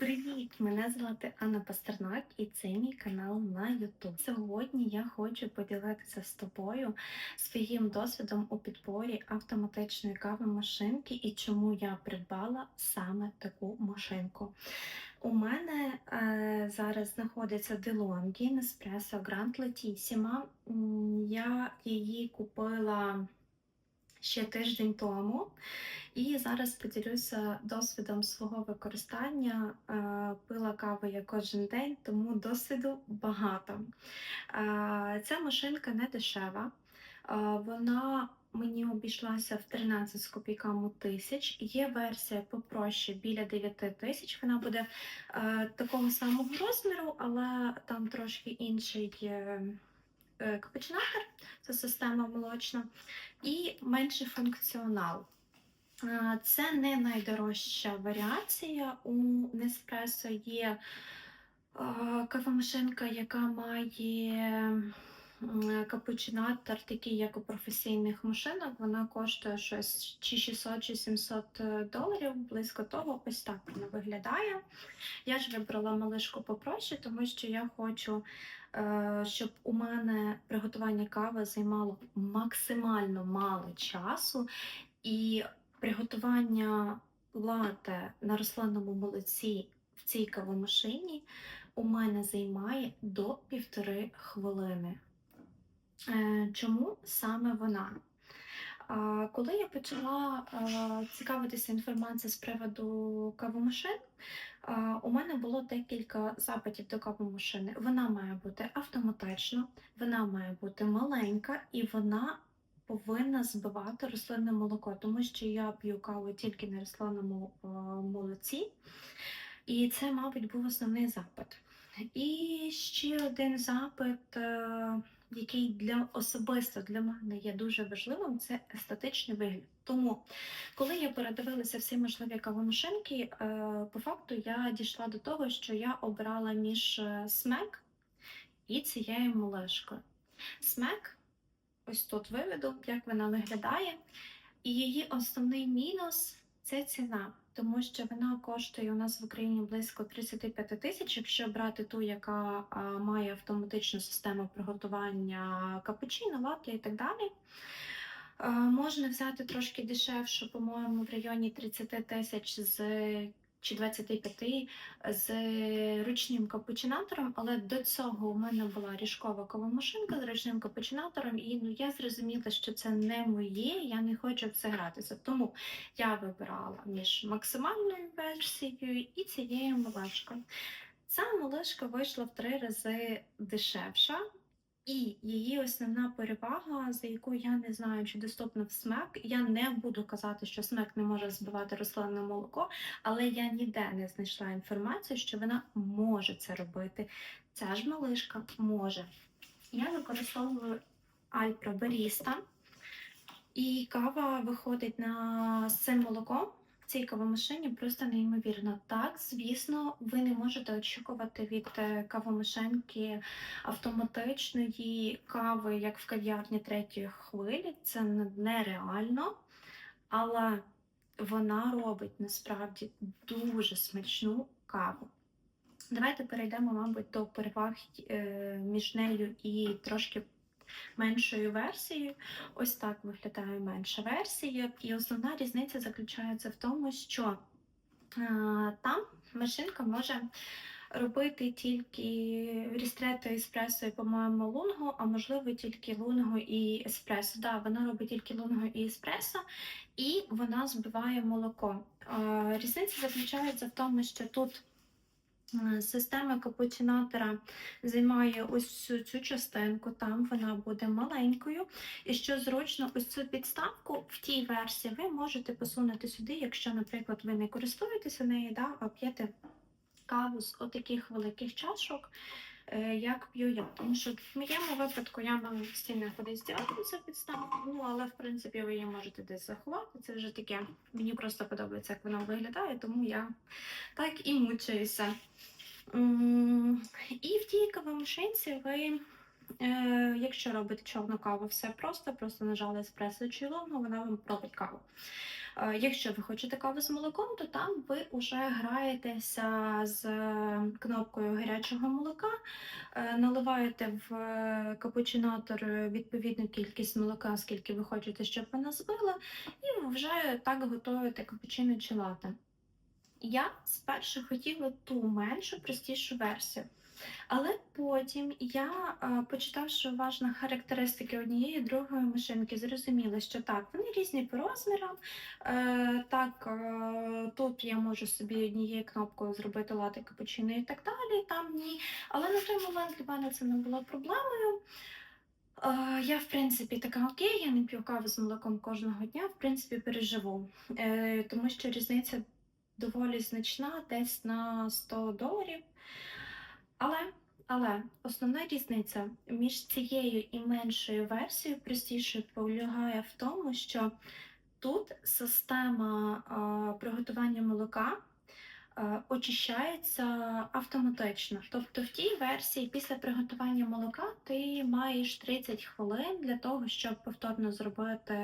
Привіт! Мене звати Анна Пастернак і це мій канал на YouTube. Сьогодні я хочу поділитися з тобою своїм досвідом у підборі автоматичної кавомашинки і чому я придбала саме таку машинку. У мене е, зараз знаходиться DeLonghi Nespresso Grand Letissima. Я її купила ще тиждень тому. І зараз поділюся досвідом свого використання. Е, Пила каву я кожен день, тому досвіду багато. Е, Ця машинка не дешева. Е, Вона мені обійшлася в 13 з копійками тисяч. Є версія попроще біля 9 тисяч. Вона буде такого самого розміру, але там трошки інший. Е, Капучинатор, це система молочна, і менший функціонал. Це не найдорожча варіація. У Nespresso є а, кавомашинка, яка має капучинатор, такий, як у професійних машинок. Вона коштує щось чи 600, чи 700 доларів, близько того, ось так вона виглядає. Я ж вибрала малишку попроще, тому що я хочу, е, щоб у мене приготування кави займало максимально мало часу. І приготування лате на рослинному молоці в цій кавомашині у мене займає до півтори хвилини. Е, Чому саме вона? Коли я почала цікавитися інформацією з приводу кавомашин, у мене було декілька запитів до кавомашини. Вона має бути автоматична, вона має бути маленька і вона повинна збивати рослинне молоко, тому що я п'ю каву тільки на рослинному молоці, і це, мабуть, був основний запит. І ще один запит, е, який для особисто для мене є дуже важливим, це естетичний вигляд. Тому, коли я передивилася всі можливі кавомашинки, е, по факту я дійшла до того, що я обирала між е, смек і цією малишкою. Смек, ось тут виведу, як вона виглядає. І її основний мінус це ціна, тому що вона коштує у нас в Україні близько 35 тисяч, якщо брати ту, яка а, має автоматичну систему приготування капучино, латте і так далі. А, Можна взяти трошки дешевше, по-моєму, в районі 30 тисяч з чи 25 з ручним капучинатором, але до цього у мене була ріжкова кавомашинка з ручним капучинатором, і ну, я зрозуміла, що це не моє, я не хочу в це гратися. Тому я вибирала між максимальною версією і цією малешкою. Ця малишка вийшла в три рази дешевша. І її основна перевага, за яку я не знаю, чи доступна в смек. Я не буду казати, що смек не може збивати рослинне молоко, але я ніде не знайшла інформацію, що вона може це робити. Ця ж малишка може. Я використовую Альпра Баріста, і кава виходить на з цим молоком. Цій кавомашині просто неймовірно. Так, звісно, ви не можете очікувати від е, кавомашинки автоматичної кави, як в кав'ярні третьої хвилі. Це нереально, але вона робить насправді дуже смачну каву. Давайте перейдемо, мабуть, до переваг е, між нею і трошки меншою версією. Ось так виглядає менша версія. І основна різниця заключається в тому, що е, там машинка може робити тільки рістрето еспресо і, по-моєму, лунго, а можливо тільки лунго і еспресо. Да, вона робить тільки лунго і еспресо, і вона збиває молоко. Е, Різниця заключається в тому, що тут система капучинатора займає ось цю, частинку, там вона буде маленькою. І що зручно, ось цю підставку в тій версії ви можете посунути сюди, якщо, наприклад, ви не користуєтеся нею, да, а п'єте каву з отаких великих чашок, е, як п'ю я. Тому що в моєму випадку я вам постійно кудись діяти цю підставку, ну але в принципі ви її можете десь заховати. Це вже таке. Мені просто подобається, як вона виглядає, тому я так і мучаюся. І в тій кавомашинці ви Е, якщо робите чорну каву, все просто, просто нажали еспресо чи лонгу, вона вам робить каву. Е, Якщо ви хочете каву з молоком, то там ви вже граєтеся з е, кнопкою гарячого молока, е, наливаєте в е, капучинатор е, відповідну кількість молока, скільки ви хочете, щоб вона збила, і вже так готуєте капучино чи лате. Я спершу хотіла ту меншу, простішу версію. Але потім я, е, почитавши уважно характеристики однієї і другої машинки, зрозуміла, що так, вони різні по розмірам. Е, так, е, тут я можу собі однією кнопкою зробити лати капучино і так далі, там ні. Але на той момент для мене це не було проблемою. Я, в принципі, така окей, я не п'ю каву з молоком кожного дня, в принципі, переживу, тому що різниця доволі значна, десь на 100 доларів. Але, але основна різниця між цією і меншою версією, простішою, полягає в тому, що тут система а, приготування молока а, очищається автоматично. Тобто в тій версії після приготування молока ти маєш 30 хвилин для того, щоб повторно зробити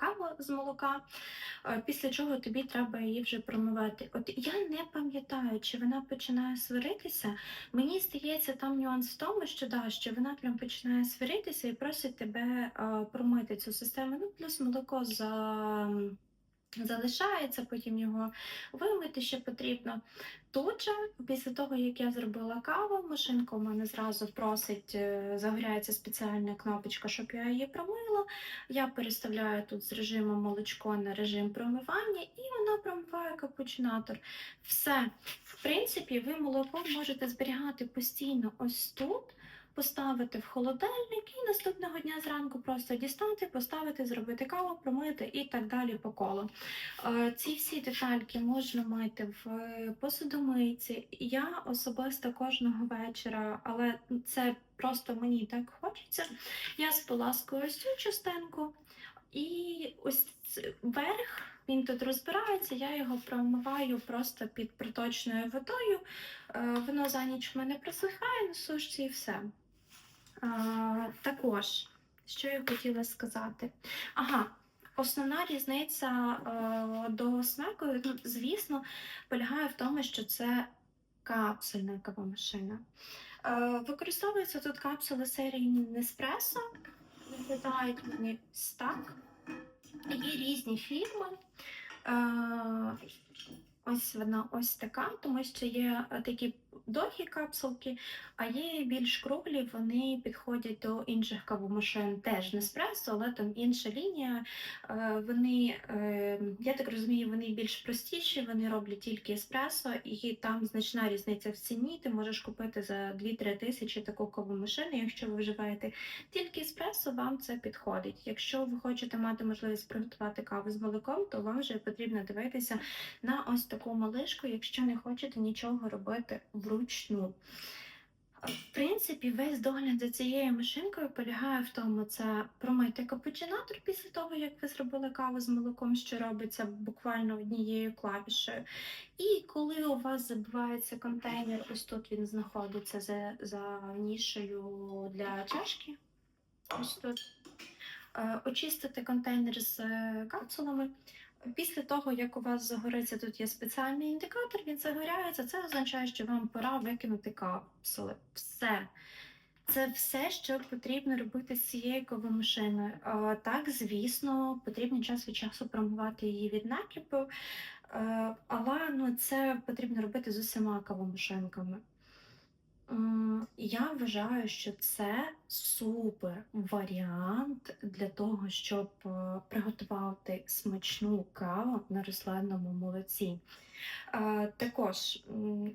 каву з молока, е, після чого тобі треба її вже промивати. От я не пам'ятаю, чи вона починає сваритися. Мені здається, там нюанс в тому, що да, що вона прям починає сваритися і просить тебе е, промити цю систему. Ну, плюс молоко за. Залишається, потім його вимити ще потрібно. Тут же, після того, як я зробила каву, машинка у мене зразу просить, е, загоряється спеціальна кнопочка, щоб я її промила. Я переставляю тут з режиму молочко на режим промивання, і вона промиває капучинатор. Все. В принципі, ви молоко можете зберігати постійно ось тут. Поставити в холодильник і наступного дня зранку просто дістати, поставити, зробити каву, промити і так далі по колу. Е, Ці всі детальки можна мити в посудомийці. Я особисто кожного вечора, але це просто мені так хочеться. Я споласкую ось цю частинку і ось верх. Він тут розбирається, я його промиваю просто під проточною водою. Е, Воно за ніч в мене просихає на сушці і все. Також, що я хотіла сказати? Ага, основна різниця е, до смеку, ну, звісно, полягає в тому, що це капсульна кавомашина. Е, використовуються тут капсули серії Nespresso. Виглядають вони так. Є різні фірми. Е, Ось вона ось така, тому що є такі довгі капсулки, а є більш круглі, вони підходять до інших кавомашин, теж Неспресо, але там інша лінія. Е, Вони, е, я так розумію, вони більш простіші, вони роблять тільки еспресо, і там значна різниця в ціні. Ти можеш купити за 2-3 тисячі таку кавомашину. Якщо ви вживаєте тільки еспресо, вам це підходить. Якщо ви хочете мати можливість приготувати каву з молоком, то вам вже потрібно дивитися на ось таку малишку, якщо не хочете нічого робити вручну. В принципі, весь догляд за цією машинкою полягає в тому, це промити капучинатор після того, як ви зробили каву з молоком, що робиться буквально однією клавішею. І коли у вас забивається контейнер, ось тут він знаходиться за, за нішею для чашки. Ось тут. Е, Очистити контейнер з е, капсулами. Після того, як у вас загориться, тут є спеціальний індикатор, він загоряється, це означає, що вам пора викинути капсули. Все. Це все, що потрібно робити з цією кавомашиною. Е, Так, звісно, потрібно час від часу промивати її від накипу, е, але ну, це потрібно робити з усіма кавомашинками. Я вважаю, що це супер варіант для того, щоб е, приготувати смачну каву на рослинному молоці. Е, Також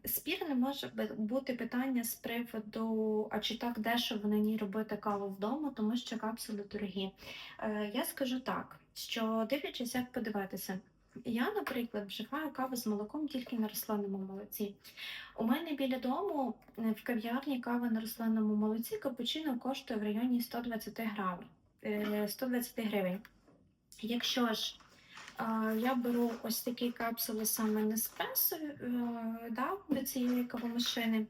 спірне може бути питання з приводу, а чи так дешево на ній робити каву вдома, тому що капсули дорогі. Е, Я скажу так, що дивлячись, як подивитися. Я, наприклад, вживаю каву з молоком тільки на рослинному молоці. У мене біля дому е, в кав'ярні кава на рослинному молоці капучино коштує в районі 120 гривень. е, 120 гривень. Якщо ж я беру ось такі капсули саме Неспресо да, до цієї кавомашини,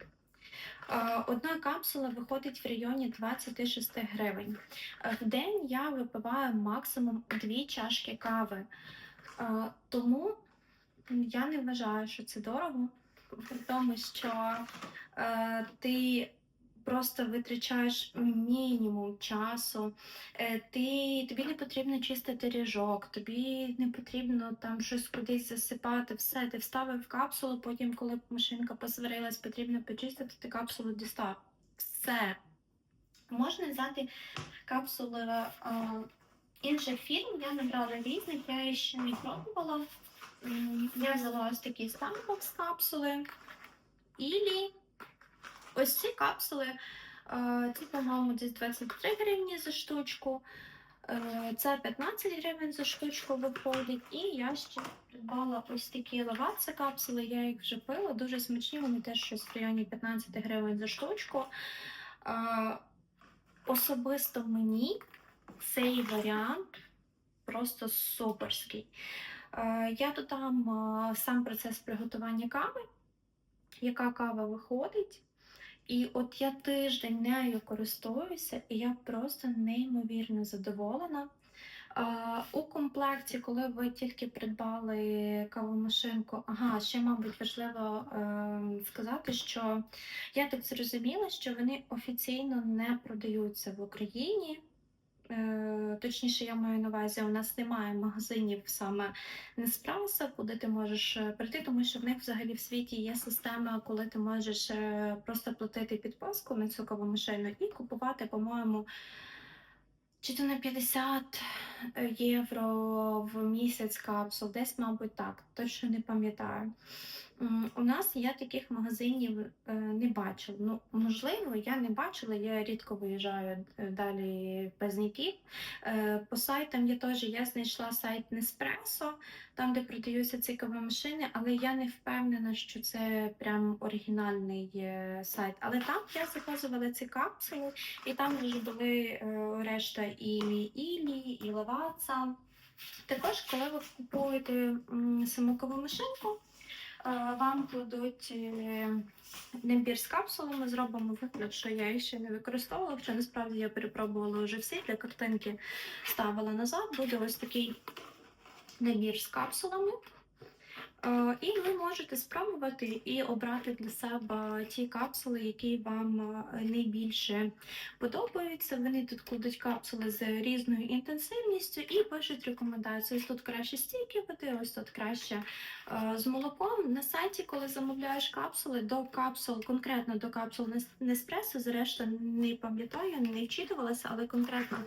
Одна капсула виходить в районі 26 гривень. Е, В день я випиваю максимум 2 чашки кави. Тому я не вважаю, що це дорого, при тому, що е, ти просто витрачаєш мінімум часу, е, ти, тобі не потрібно чистити ріжок, тобі не потрібно там щось кудись засипати. Все, ти вставив капсулу, потім, коли машинка посварилась, потрібно почистити, ти капсулу дістав. Все. Можна взяти капсули е, інших фірм, я не брала різних, я ще не пробувала. Я взяла ось такі Starbucks капсули. Ілі ось ці капсули, е, ці, по-моєму, десь 23 гривні за штучку. Е, Це 15 гривень за штучку виходить. І я ще придбала ось такі лаватці капсули, я їх вже пила, дуже смачні, вони теж щось в районі 15 гривень за штучку. Е, Особисто мені цей варіант просто суперський. Е, Я додам е, сам процес приготування кави, яка кава виходить. І от я тиждень нею користуюся, і я просто неймовірно задоволена. Е, У комплекті, коли ви тільки придбали кавомашинку, ага, ще, мабуть, важливо сказати, що я так зрозуміла, що вони офіційно не продаються в Україні. Е, Точніше, я маю на увазі, у нас немає магазинів саме Неспресо, куди ти можеш е, прийти, тому що в них взагалі в світі є система, коли ти можеш е, просто платити підписку на цю кавомашину і купувати, по-моєму, чи то на 50 євро в місяць капсул, десь, мабуть, так, точно не пам'ятаю. У нас я таких магазинів е, не бачила. Ну, можливо, я не бачила, я рідко виїжджаю е, далі без ніків. Е, По сайтам я теж я знайшла сайт Неспресо, там, де продаються ці кавомашини, але я не впевнена, що це прям оригінальний сайт. Але там я заказувала ці капсули, і там вже були решта і Ілі, і Лаваца. Також, коли ви купуєте саму кавомашинку, е, вам кладуть е, набір з капсулами, зробимо вигляд, що я її ще не використовувала, хоча насправді я перепробувала вже всі для картинки ставила назад. Буде ось такий набір з капсулами. І ви можете спробувати і обрати для себе ті капсули, які вам е, найбільше подобаються. Вони тут кладуть капсули з різною інтенсивністю і пишуть рекомендації. Ось тут краще стійкі води, ось тут краще е, з молоком. На сайті, коли замовляєш капсули, до капсул, конкретно до капсул Нес- Неспресо, зрештою не пам'ятаю, не вчитувалася, але конкретно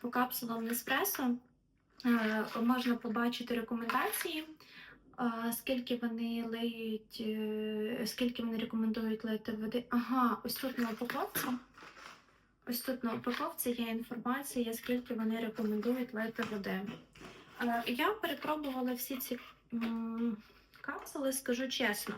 по капсулам Неспресо можна побачити рекомендації. Скільки вони лиють, е, скільки вони рекомендують лити води. Ага, ось тут на упаковці. Ось тут на упаковці є інформація, скільки вони рекомендують лити води. Е, Я перепробувала всі ці капсули, скажу чесно.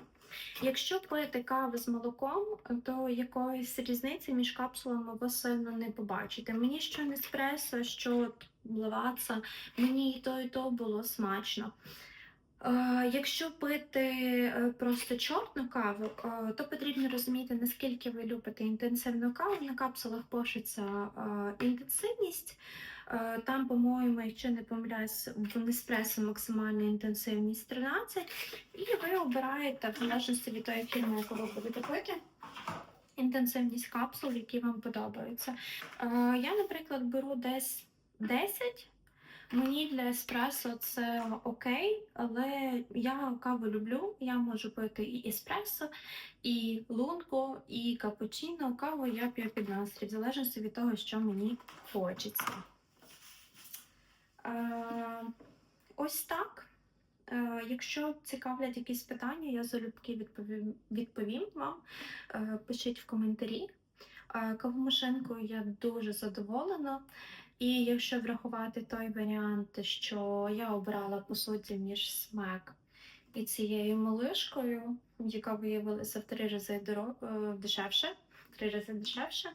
Якщо пити каву з молоком, то якоїсь різниці між капсулами ви сильно не побачите. Мені що Неспресо, що Лаваца, мені і то, і то було смачно. Е, Якщо пити е, просто чорну каву, е, то потрібно розуміти, наскільки ви любите інтенсивну каву. На капсулах пишеться інтенсивність. Там, по-моєму, якщо не помиляюсь, в Неспресо максимальна інтенсивність 13. І ви обираєте, в залежності від тої фірми, яку ви будете пити, інтенсивність капсул, які вам подобаються. Я, наприклад, беру десь 10. Мені для еспресо це окей, але я каву люблю. Я можу пити і еспресо, і лунго, і капучино. Каву я п'ю під настрій, в залежності від того, що мені хочеться. Е, ось так. Е, Якщо цікавлять якісь питання, я залюбки відповім, відповім вам. Е, Пишіть в коментарі. Е, Кавомашинкою я дуже задоволена. І якщо врахувати той варіант, що я обрала по суті між смек і цією малишкою, яка виявилася в три рази е, дешевше, три рази дешевше,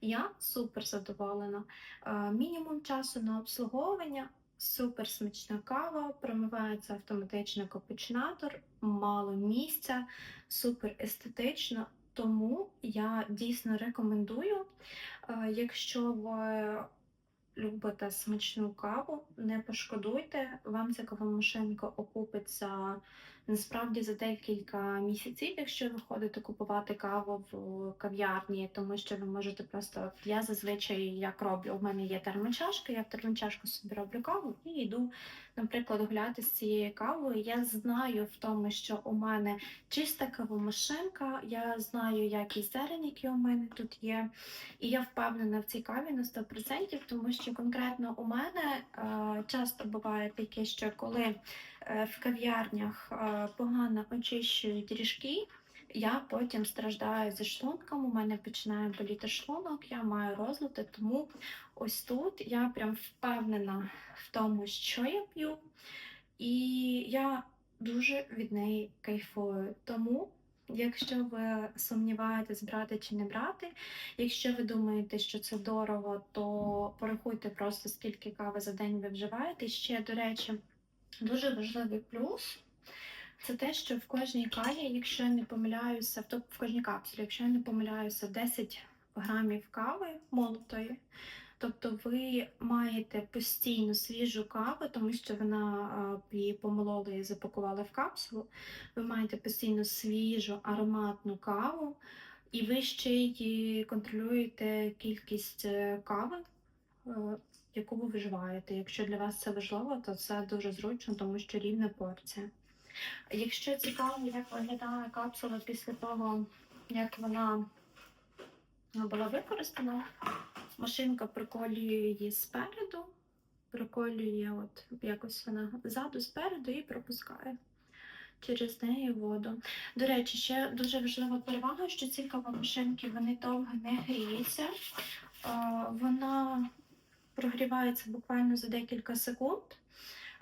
я супер задоволена. Е, Мінімум часу на обслуговування, супер смачна кава, промивається автоматично капучинатор, мало місця, супер естетично. Тому я дійсно рекомендую, е, якщо ви любите смачну каву, не пошкодуйте, вам ця кавомашинка окупиться насправді за декілька місяців, якщо ви ходите купувати каву в кав'ярні, тому що ви можете просто, я зазвичай як роблю, у мене є термочашка, я в термочашку собі роблю каву і йду, наприклад, гуляти з цією кавою. Я знаю в тому, що у мене чиста кавомашинка, я знаю якість зерен, які у мене тут є. І я впевнена в цій каві на 100%, тому що конкретно у мене е, часто буває таке, що коли е, в кав'ярнях е, погано очищують ріжки, я потім страждаю зі шлунком, у мене починає боліти шлунок, я маю розлади, тому ось тут я прям впевнена в тому, що я п'ю, і я дуже від неї кайфую. Тому, якщо ви сумніваєтесь, брати чи не брати, якщо ви думаєте, що це дорого, то порахуйте просто скільки кави за день ви вживаєте. І Ще, до речі, дуже важливий плюс. Це те, що в кожній каві, якщо я не помиляюся, в, в кожній капсулі, якщо я не помиляюся, 10 грамів кави молотої, Тобто ви маєте постійно свіжу каву, тому що вона її помололи і запакували в капсулу. Ви маєте постійно свіжу ароматну каву, і ви ще й контролюєте кількість е, кави, е, яку ви вживаєте. Якщо для вас це важливо, то це дуже зручно, тому що рівна порція. Якщо цікаво, як виглядає капсула після того, як вона була використана, машинка приколює її спереду, приколює от якось вона ззаду, спереду і пропускає через неї воду. До речі, ще дуже важлива перевага, що ці кавомашинки вони довго не гріються. Вона прогрівається буквально за декілька секунд.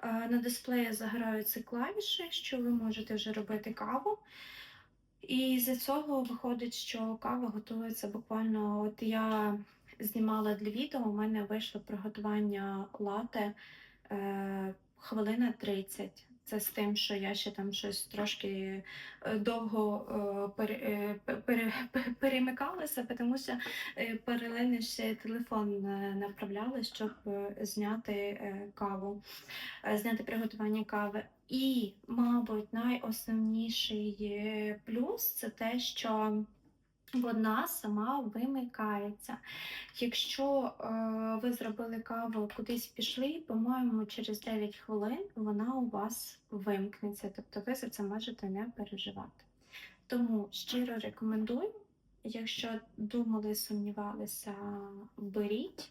На дисплеї загораються клавіші, що ви можете вже робити каву. І з цього виходить, що кава готується буквально. От я знімала для відео, у мене вийшло приготування лате е, хвилина 30. Це з тим, що я ще там щось трошки е, довго е, пере, е, пере, перемикалася, тому що паралельно ще телефон направляла, щоб зняти каву, зняти приготування кави. І, мабуть, найосновніший плюс це те, що вона сама вимикається. Якщо е, ви зробили каву, кудись пішли, по-моєму, через 9 хвилин вона у вас вимкнеться, тобто ви за це можете не переживати. Тому щиро рекомендую, якщо думали, сумнівалися, беріть.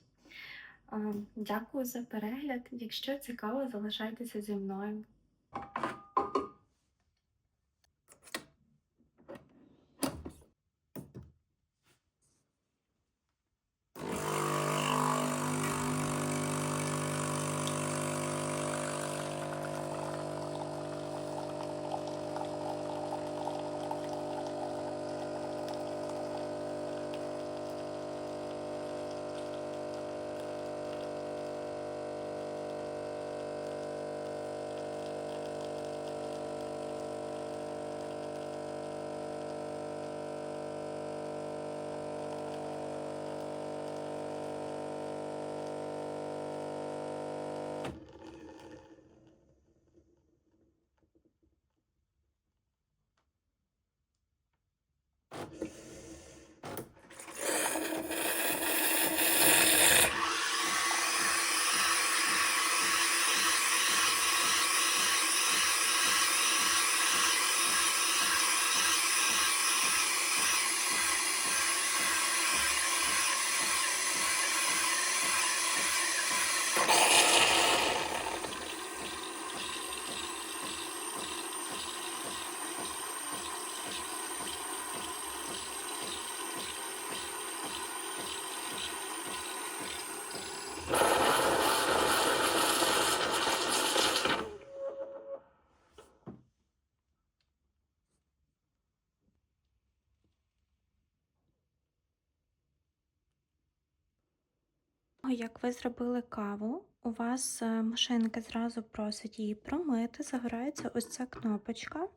Е, Дякую за перегляд. Якщо цікаво, залишайтеся зі мною. Як ви зробили каву, у вас е, машинка зразу просить її промити, загорається ось ця кнопочка.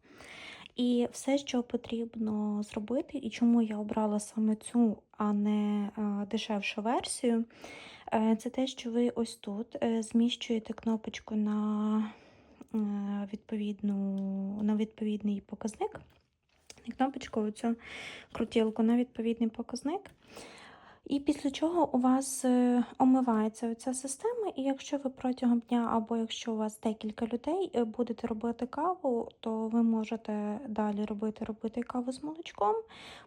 І все, що потрібно зробити, і чому я обрала саме цю, а не е, дешевшу версію, е, це те, що ви ось тут зміщуєте кнопочку на, відповідну, на відповідний показник. Не кнопочку, оцю крутілку на відповідний показник. І після чого у вас е, омивається ця система, і якщо ви протягом дня або якщо у вас декілька людей е, будете робити каву, то ви можете далі робити робити каву з молочком.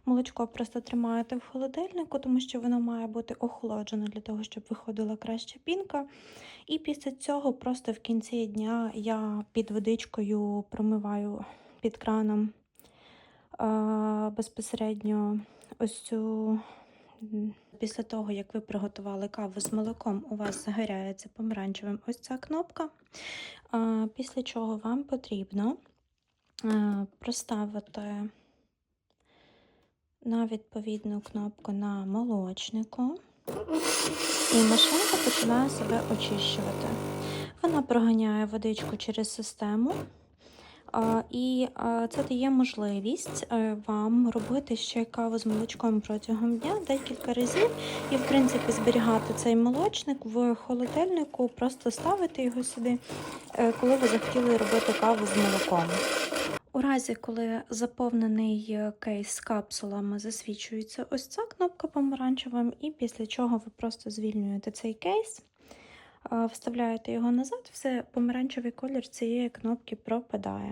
Молочко просто тримаєте в холодильнику, тому що воно має бути охолоджене для того, щоб виходила краща пінка. І після цього просто в кінці дня я під водичкою промиваю під краном е, безпосередньо ось цю. Після того, як ви приготували каву з молоком, у вас загоряється помаранчевим ось ця кнопка. Після чого вам потрібно проставити на відповідну кнопку на молочнику, і машинка починає себе очищувати. Вона проганяє водичку через систему. І це дає можливість е, вам робити ще каву з молочком протягом дня декілька разів, і, в принципі, зберігати цей молочник в холодильнику, просто ставити його сюди, е, коли ви захотіли робити каву з молоком. У разі, коли заповнений е, кейс з капсулами, засвічується ось ця кнопка помаранчевим, і після чого ви просто звільнюєте цей кейс. Вставляєте його назад, все помаранчевий колір цієї кнопки пропадає.